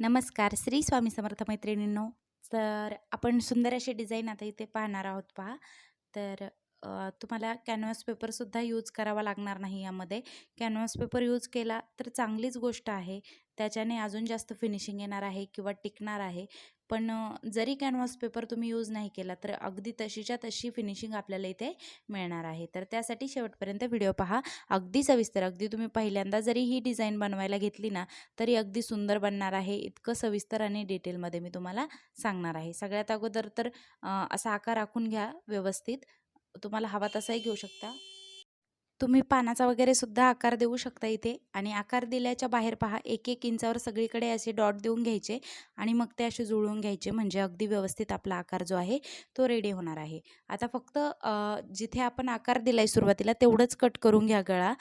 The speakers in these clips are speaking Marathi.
नमस्कार श्री स्वामी समर्थ मैत्रिणींनो. तर आपण सुंदर असे डिझाईन आता इथे पाहणार आहोत पहा. तर तुम्हाला कॅनव्हास पेपरसुद्धा यूज करावा लागणार नाही यामध्ये. कॅनव्हास पेपर यूज केला तर चांगलीच गोष्ट आहे. त्याच्याने अजून जास्त फिनिशिंग येणार आहे किंवा टिकणार आहे. पण जरी कॅनव्हास पेपर तुम्ही यूज नाही केला तर अगदी तशीच्या तशी फिनिशिंग आपल्याला इथे मिळणार आहे. तर त्यासाठी शेवटपर्यंत व्हिडिओ पहा. अगदी सविस्तर अगदी तुम्ही पहिल्यांदा जरी ही डिझाईन बनवायला घेतली ना तरी अगदी सुंदर बनणार आहे. इतकं सविस्तर आणि डिटेलमध्ये मी तुम्हाला सांगणार आहे. सगळ्यात अगोदर तर असा आकार राखून घ्या व्यवस्थित. तुम्हाला हवा तसाही घेऊ शकता. तुम्ही पानाचा वगैरे सुद्धा आकार देऊ शकता इथे. आणि आकार दिल्याच्या बाहेर पहा एक एक इंचावर सगळीकडे असे डॉट देऊन घ्यायचे आणि मग ते असे जुळवून घ्यायचे. म्हणजे अगदी व्यवस्थित आपला आकार जो आहे तो रेडी होणार आहे. आता फक्त जिथे आपण आकार दिला आहे सुरुवातीला तेवढंच कट करून घ्या गळा.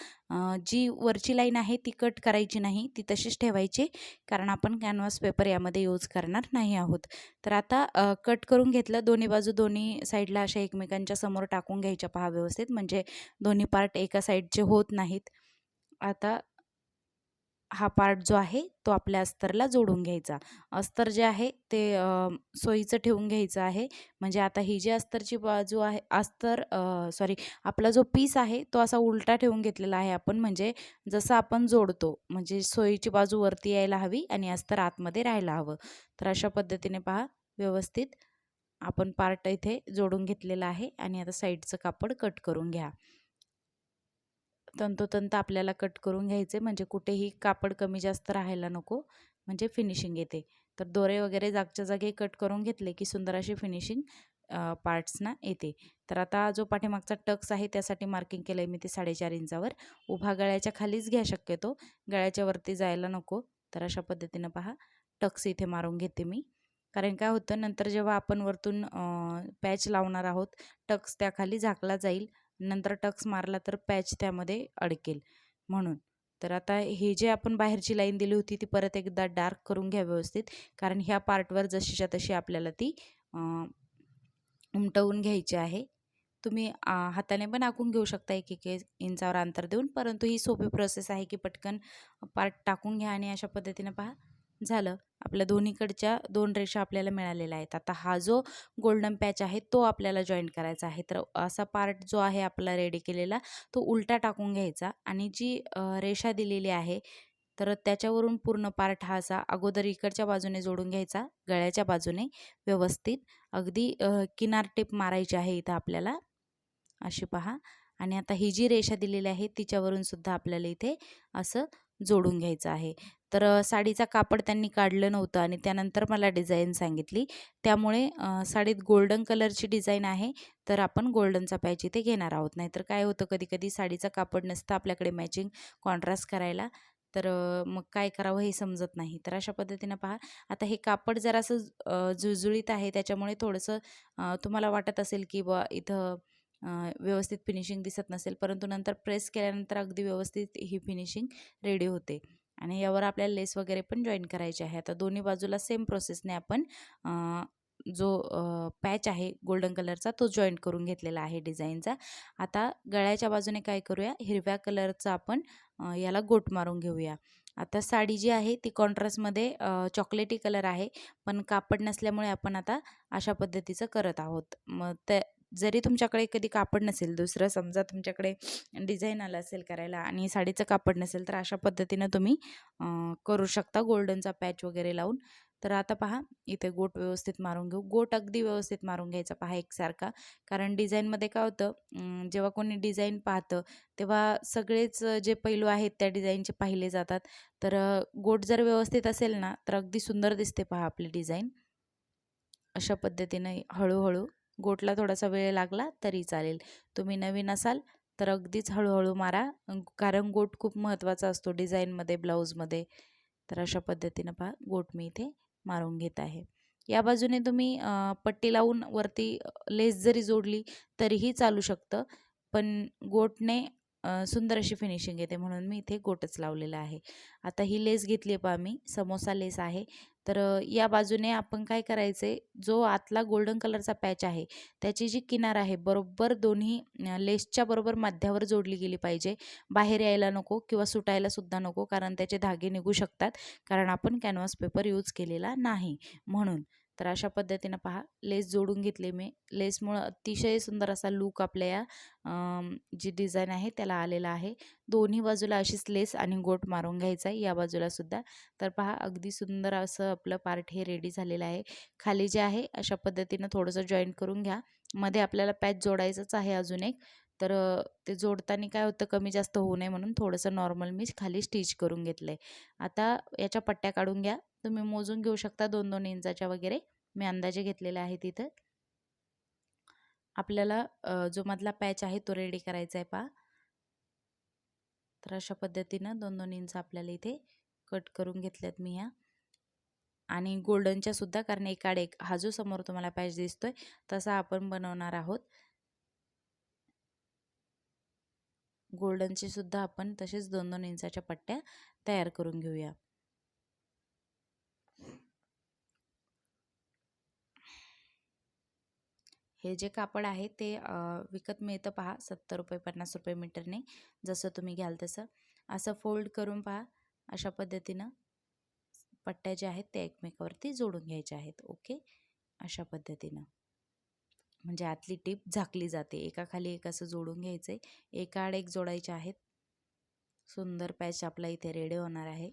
जी वरची लाईन आहे ती कट करायची नाही. ती तशीच ठेवायची कारण आपण कॅनव्हास पेपर यामध्ये यूज करणार नाही आहोत. तर आता कट करून घेतलं. दोन्ही बाजू दोन्ही साईडला अशा एकमेकांच्या समोर टाकून घ्यायच्या पहा व्यवस्थित. म्हणजे दोन्ही पार्ट एका साईडचे होत नाहीत. आता हा पार्ट जो आहे तो आपल्या अस्तरला जोडून घ्यायचा. अस्तर जे आहे ते सोयीचं ठेवून घ्यायचं आहे. म्हणजे आता ही जी अस्तरची बाजू आहे अस्तर सॉरी आपला जो पीस आहे तो असा उलटा ठेवून घेतलेला आहे आपण. म्हणजे जसं आपण जोडतो म्हणजे सोयीची बाजू वरती यायला हवी आणि अस्तर आतमध्ये राहायला हवं. तर अशा पद्धतीने पहा व्यवस्थित आपण पार्ट इथे जोडून घेतलेला आहे. आणि आता साईडचं कापड कट करून घ्या. तंतोतंत आपल्याला कट करून घ्यायचे. म्हणजे कुठेही कापड कमी जास्त राहायला नको. म्हणजे फिनिशिंग येते. तर दोरे वगैरे जागच्या जागी कट करून घेतले की सुंदर अशी फिनिशिंग पार्ट्सना येते. तर आता जो पाठीमागचा टक्स आहे त्यासाठी मार्किंग केलं आहे मी ते साडेचार इंचावर. उभा गळ्याच्या खालीच घ्या शक्यतो. गळ्याच्या वरती जायला नको. तर अशा पद्धतीनं पहा. टक्स इथे मारून घेते मी. कारण काय होतं नंतर जेव्हा आपण वरतून पॅच लावणार आहोत टक्स त्याखाली झाकला जाईल. नंतर टक्स मारला तर पॅच त्यामध्ये अडकेल. म्हणून तर आता हे जे आपण बाहेरची लाईन दिली होती ती परत एकदा डार्क करून घ्या व्यवस्थित. कारण ह्या पार्टवर जशीच्या तशी आपल्याला ती उमटवून घ्यायची आहे. तुम्ही हाताने पण आखून घेऊ शकता एक एक इंचावर अंतर देऊन. परंतु ही सोपी प्रोसेस आहे की पटकन पार्ट टाकून घ्या आणि अशा पद्धतीनं पहा. झालं. आपल्या दोन्हीकडच्या दोन रेषा आपल्याला मिळालेल्या आहेत. आता हा जो गोल्डन पॅच आहे तो आपल्याला जॉईन करायचा आहे. तर असा पार्ट जो आहे आपला रेडी केलेला तो उलटा टाकून घ्यायचा आणि जी रेषा दिलेली आहे तर त्याच्यावरून पूर्ण पार्ट हा असा अगोदर इकडच्या बाजूने जोडून घ्यायचा गळ्याच्या बाजूने व्यवस्थित. अगदी किनार टेप मारायची आहे इथं आपल्याला. अशी पहा. आणि आता ही जी रेषा दिलेली आहे तिच्यावरून सुद्धा आपल्याला इथे असं जोडून घ्यायचं आहे. तर साडीचा कापड त्यांनी काढलं नव्हतं आणि त्यानंतर मला डिझाईन सांगितली. त्यामुळे साडीत गोल्डन कलरची डिझाईन आहे तर आपण गोल्डनचा पाहिजे ते घेणार आहोत. नाहीतर काय होतं कधी कधी साडीचा कापड नसतं आपल्याकडे मॅचिंग कॉन्ट्रास्ट करायला. तर मग काय करावं हे समजत नाही. तर अशा पद्धतीनं पहा. आता हे कापड जरासं जुळजुळीत आहे त्याच्यामुळे थोडंसं तुम्हाला वाटत असेल की बा इथं व्यवस्थित फिनिशिंग दिसत नसेल. परंतु नंतर प्रेस केल्यानंतर अगदी व्यवस्थित ही फिनिशिंग रेडी होते. आणि यावर आपल्याला लेस वगैरे पण जॉईन करायचे आहे. आता दोन्ही बाजूला सेम प्रोसेसने आपण जो पॅच आहे गोल्डन कलरचा तो जॉईंट करून घेतलेला आहे डिझाईनचा आता गळ्याच्या बाजूने काय करूया? हिरव्या कलरचा आपण याला गोट मारून घेऊया. आता साडी जी आहे ती कॉन्ट्रास्टमध्ये चॉकलेटी कलर आहे. पण कापड नसल्यामुळे आपण आता अशा पद्धतीचं करत आहोत. मग त्या जरी तुमच्याकडे कधी कापड नसेल दुसरं समजा तुमच्याकडे डिझाईन आलं असेल करायला आणि साडीचं कापड नसेल तर अशा पद्धतीनं तुम्ही करू शकता गोल्डनचा पॅच वगैरे लावून. तर आता पहा इथे गोट व्यवस्थित मारून घेऊ. गोट अगदी व्यवस्थित मारून घ्यायचा पहा एकसारखा. कारण डिझाईनमध्ये काय होतं जेव्हा कोणी डिझाईन पाहतं तेव्हा सगळेच जे पैलू आहेत त्या डिझाईनचे पाहिले जातात. तर गोट जर व्यवस्थित असेल ना तर अगदी सुंदर दिसते पहा आपली डिझाईन. अशा पद्धतीने हळूहळू गोटला थोडासा वेळ लागला तरी चालेल. तुम्ही नवीन असाल तर अगदीच हळूहळू मारा. कारण गोट खूप महत्त्वाचा असतो डिझाईनमध्ये ब्लाऊजमध्ये. तर अशा पद्धतीनं पहा गोट मी इथे मारून घेत आहे. या बाजूने तुम्ही पट्टी लावून वरती लेस जरी जोडली तरीही चालू शकतं. पण गोटने सुंदर अशी फिनिशिंग येते म्हणून मी इथे गोटच लावलेला आहे. आता ही लेस घेतली आहे पहा मी समोसा लेस आहे. तर या बाजूने आपण काय करायचे जो आतला गोल्डन कलरचा पॅच आहे त्याची जी किनार आहे बरोबर दोन्ही लेसच्या बरोबर मध्यावर जोडली गेली पाहिजे. बाहेर यायला नको किंवा सुटायला सुद्धा नको कारण त्याचे धागे निघू शकतात कारण आपण कॅनव्हास पेपर यूज केलेला नाही. म्हणून तर अशा पद्धतीनं पहा लेस जोडून घेतले मी. लेसमुळं अतिशय सुंदर असा लूक आपल्या या जी डिझाईन आहे त्याला आलेला आहे. दोन्ही बाजूला अशीच लेस आणि गोट मारून घ्यायचा आहे या बाजूला सुद्धा. तर पहा अगदी सुंदर असं आपलं पार्ट हे रेडी झालेलं आहे. खाली जे आहे अशा पद्धतीनं थोडंसं जॉईंट करून घ्या. मध्ये आपल्याला पॅच जोडायचंच आहे अजून एक. तर ते जोडताना काय होतं कमी जास्त होऊ नये म्हणून थोडंसं नॉर्मल मी खाली स्टिच करून घेतलं आहे आता याच्या पट्ट्या काढून घ्या. तुम्ही मोजून घेऊ शकता दोन दोन इंचाच्या वगैरे. मी अंदाजे घेतलेले आहे तिथं. आपल्याला जो मधला पॅच आहे तो रेडी करायचा आहे पहा. तर अशा पद्धतीनं दोन दोन इंच आपल्याला इथे कट करून घेतल्यात मी ह्या. आणि गोल्डनच्या सुद्धा कारण एकाड एक हा जो समोर तुम्हाला पॅच दिसतोय तसा आपण बनवणार आहोत. गोल्डनचे सुद्धा आपण तसेच दोन दोन इंचाच्या पट्ट्या तयार करून घेऊया. हे जे कापड आहे ते विकत मिळतं पहा सत्तर रुपये पन्नास रुपये मीटरने जसं तुम्ही घ्याल तसं. असं फोल्ड करून पहा अशा पद्धतीनं पट्ट्या ज्या आहेत त्या एकमेकावरती जोडून घ्यायच्या आहेत ओके? अशा पद्धतीनं. म्हणजे आतली टीप झाकली जाते. एकाखाली एक असं जोडून घ्यायचं आहे एका आड एक जोडायचे आहेत. सुंदर पॅच आपला इथे रेडी होणार आहे.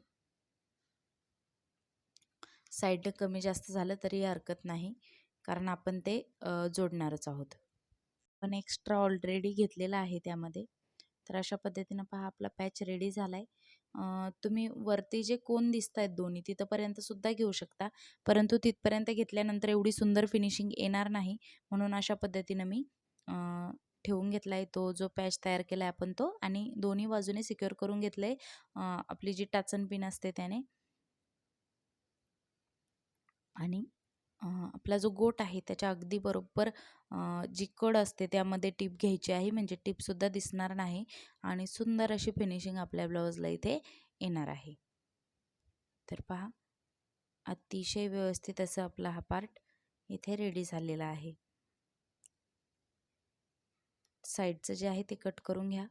साईडनं कमी जास्त झालं तरी हरकत नाही. कारण आपण ते जोडणारच आहोत. पण एक्स्ट्रा ऑलरेडी घेतलेला आहे त्यामध्ये. तर अशा पद्धतीनं पहा आपला पॅच रेडी झाला आहे तुम्ही वरती जे कोण दिसत आहेत दोन्ही तिथंपर्यंतसुद्धा घेऊ शकता. परंतु तिथपर्यंत घेतल्यानंतर एवढी सुंदर फिनिशिंग येणार नाही. म्हणून अशा पद्धतीनं मी ठेवून घेतला आहे तो जो पॅच तयार केला आहे आपण तो आणि दोन्ही बाजूने सिक्युअर करून घेतलं आहे आपली जी टाचन पिन असते त्याने. आणि आपला जो गोट आहे त्याच्या अगदी बरोबर जी कड असते त्यामध्ये टीप घ्यायची आहे. म्हणजे टिपसुद्धा दिसणार नाही आणि सुंदर अशी फिनिशिंग आपल्या ब्लाऊजला इथे येणार आहे. तर पहा अतिशय व्यवस्थित असं आपला हा पार्ट इथे रेडी झालेला आहे. साईडचं जे आहे ते कट करून घ्या.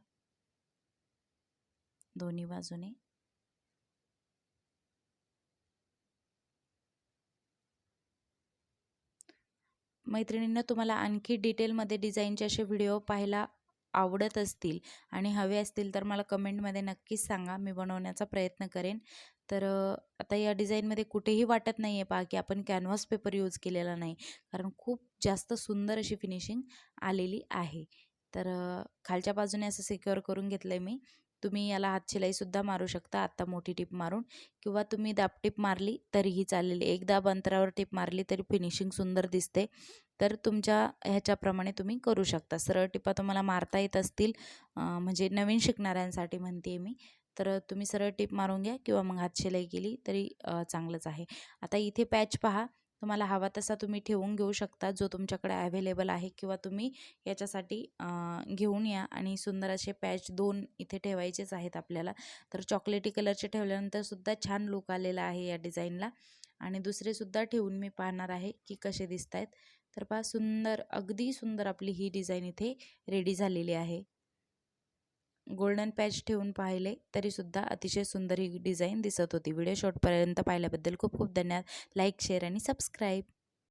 दोन्ही बाजूने. मैत्रिणींना तुम्हाला आणखी डिटेलमध्ये डिझाईनचे असे व्हिडिओ पाहायला आवडत असतील आणि हवे असतील तर मला कमेंटमध्ये नक्कीच सांगा मी बनवण्याचा प्रयत्न करेन. तर आता या डिझाईनमध्ये कुठेही वाटत नाही आहे पहा की आपण कॅनव्हास पेपर यूज केलेला नाही कारण खूप जास्त सुंदर अशी फिनिशिंग आलेली आहे. तर खालच्या बाजूने असं सिक्युअर करून घेतलं आहे मी. तुम्ही याला हातशिलाईसुद्धा मारू शकता. आत्ता मोठी टीप मारून किंवा तुम्ही दाब टीप मारली तरीही चालेल. एक दाब अंतरावर टीप मारली तरी फिनिशिंग सुंदर दिसते. तर तुमच्या ह्याच्याप्रमाणे तुम्ही करू शकता. सरळ टिपा तुम्हाला मारता येत असतील. म्हणजे नवीन शिकणाऱ्यांसाठी म्हणते मी. तर तुम्ही सरळ टीप मारून घ्या किंवा मग हातशिलाई केली तरी चांगलंच आहे. आता इथे पॅच पहा. तुम्हाला हवा तसा तुम्ही ठेवून घेऊ शकता जो तुमच्याकडे अवेलेबल आहे किंवा तुम्ही याच्यासाठी घेऊन या आणि सुंदर असे पॅच दोन इथे ठेवायचेच आहेत आपल्याला. तर चॉकलेटी कलरचे ठेवल्यानंतर सुद्धा छान लुक आलेला आहे या डिझाईनला आणि दुसरेसुद्धा ठेवून मी पाहणार आहे की कसे दिसत आहेत तर पहा सुंदर अगदी सुंदर आपली ही डिझाईन इथे रेडी झालेली आहे. गोल्डन पॅच ठेवून पाहिले तरीसुद्धा अतिशय सुंदर ही डिझाईन दिसत होती. व्हिडिओ शॉर्टपर्यंत पाहिल्याबद्दल खूप खूप धन्यवाद. लाईक शेअर आणि सबस्क्राईब